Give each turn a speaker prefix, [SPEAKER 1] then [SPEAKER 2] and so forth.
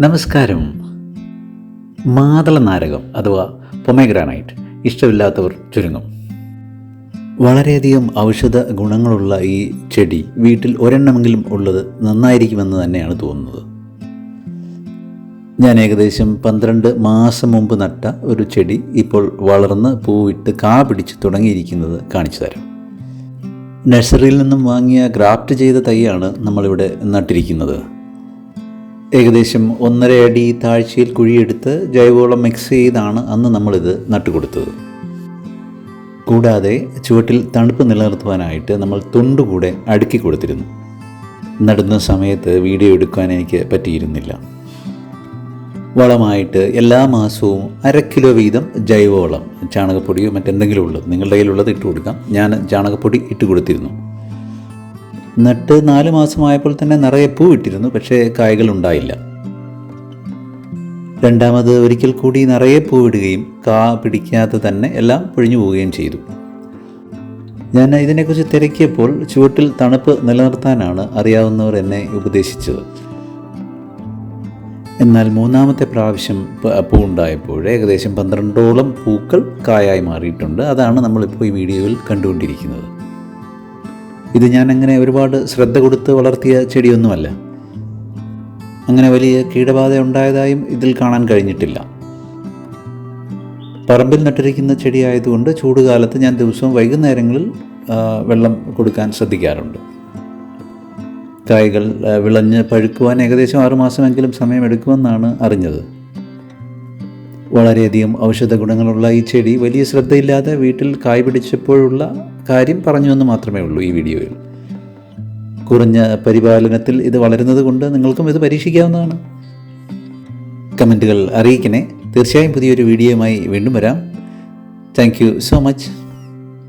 [SPEAKER 1] നമസ്കാരം. മാതള നാരകം അഥവാ പൊമേഗ്രാനൈറ്റ് ഇഷ്ടമില്ലാത്തവർ ചുരുങ്ങും. വളരെയധികം ഔഷധ ഗുണങ്ങളുള്ള ഈ ചെടി വീട്ടിൽ ഒരെണ്ണമെങ്കിലും ഉള്ളത് നന്നായിരിക്കുമെന്ന് തന്നെയാണ് തോന്നുന്നത്. ഞാൻ ഏകദേശം പന്ത്രണ്ട് മാസം മുമ്പ് നട്ട ഒരു ചെടി ഇപ്പോൾ വളർന്ന് പൂവിട്ട് കാ പിടിച്ച് തുടങ്ങിയിരിക്കുന്നത് കാണിച്ചു തരാം. നഴ്സറിയിൽ നിന്നും വാങ്ങിയ ഗ്രാഫ്റ്റ് ചെയ്ത തൈയാണ് നമ്മളിവിടെ നട്ടിരിക്കുന്നത്. ഏകദേശം ഒന്നര അടി താഴ്ചയിൽ കുഴിയെടുത്ത് ജൈവവളം മിക്സ് ചെയ്താണ് അന്ന് നമ്മളിത് നട്ടുകൊടുത്തത്. കൂടാതെ ചുവട്ടിൽ തണുപ്പ് നിലനിർത്തുവാനായിട്ട് നമ്മൾ തൊണ്ടുകൂടെ അടുക്കി കൊടുത്തിരുന്നു. നടുന്ന സമയത്ത് വീഡിയോ എടുക്കാൻ എനിക്ക് പറ്റിയിരുന്നില്ല. വളമായിട്ട് എല്ലാ മാസവും അര കിലോ വീതം ജൈവവളം ചാണകപ്പൊടിയോ മറ്റെന്തെങ്കിലും ഉള്ളത് നിങ്ങളുടെ കയ്യിലുള്ളത് ഇട്ട് കൊടുക്കാം. ഞാൻ ചാണകപ്പൊടി ഇട്ട് കൊടുത്തിരുന്നു. നട്ട് നാല് മാസമായപ്പോൾ തന്നെ നിറയെ പൂ ഇട്ടിരുന്നു പക്ഷേ കായ്കൾ ഉണ്ടായില്ല. രണ്ടാമത് ഒരിക്കൽ കൂടി നിറയെ പൂവിടുകയും കാ പിടിക്കാതെ തന്നെ എല്ലാം പൊഴിഞ്ഞു പോവുകയും ചെയ്തു. ഞാൻ ഇതിനെക്കുറിച്ച് തിരക്കിയപ്പോൾ ചുവട്ടിൽ തണുപ്പ് നിലനിർത്താനാണ് അറിയാവുന്നവർ എന്നെ ഉപദേശിച്ചത്. എന്നാൽ മൂന്നാമത്തെ പ്രാവശ്യം പ- ഉണ്ടായപ്പോൾ ഏകദേശം പന്ത്രണ്ടോളം പൂക്കൾ കായായി മാറിയിട്ടുണ്ട്. അതാണ് നമ്മളിപ്പോൾ ഈ വീഡിയോയിൽ കണ്ടുകൊണ്ടിരിക്കുന്നത്. ഇത് ഞാൻ അങ്ങനെ ഒരുപാട് ശ്രദ്ധ കൊടുത്ത് വളർത്തിയ ചെടിയൊന്നുമല്ല. അങ്ങനെ വലിയ കീടബാധ ഉണ്ടായതായും ഇതിൽ കാണാൻ കഴിഞ്ഞിട്ടില്ല. പറമ്പിൽ നട്ടിരിക്കുന്ന ചെടിയായതുകൊണ്ട് ചൂടുകാലത്ത് ഞാൻ ദിവസവും വൈകുന്നേരങ്ങളിൽ വെള്ളം കൊടുക്കാൻ ശ്രദ്ധിക്കാറുണ്ട്. കായ്കൾ വിളഞ്ഞ് പഴുക്കുവാൻ ഏകദേശം ആറുമാസമെങ്കിലും സമയമെടുക്കുമെന്നാണ് അറിഞ്ഞത്. വളരെയധികം ഔഷധ ഗുണങ്ങളുള്ള ഈ ചെടി വലിയ ശ്രദ്ധയില്ലാതെ വീട്ടിൽ കായ് പിടിച്ചപ്പോഴുള്ള കാര്യം പറഞ്ഞു എന്ന് മാത്രമേ ഉള്ളൂ ഈ വീഡിയോയിൽ. കുറഞ്ഞ പരിപാലനത്തിൽ ഇത് വളരുന്നത് കൊണ്ട് നിങ്ങൾക്കും ഇത് പരീക്ഷിക്കാവുന്നതാണ്. കമന്റുകൾ അറിയിക്കണേ. തീർച്ചയായും പുതിയൊരു വീഡിയോയുമായി വീണ്ടും വരാം. Thank so much.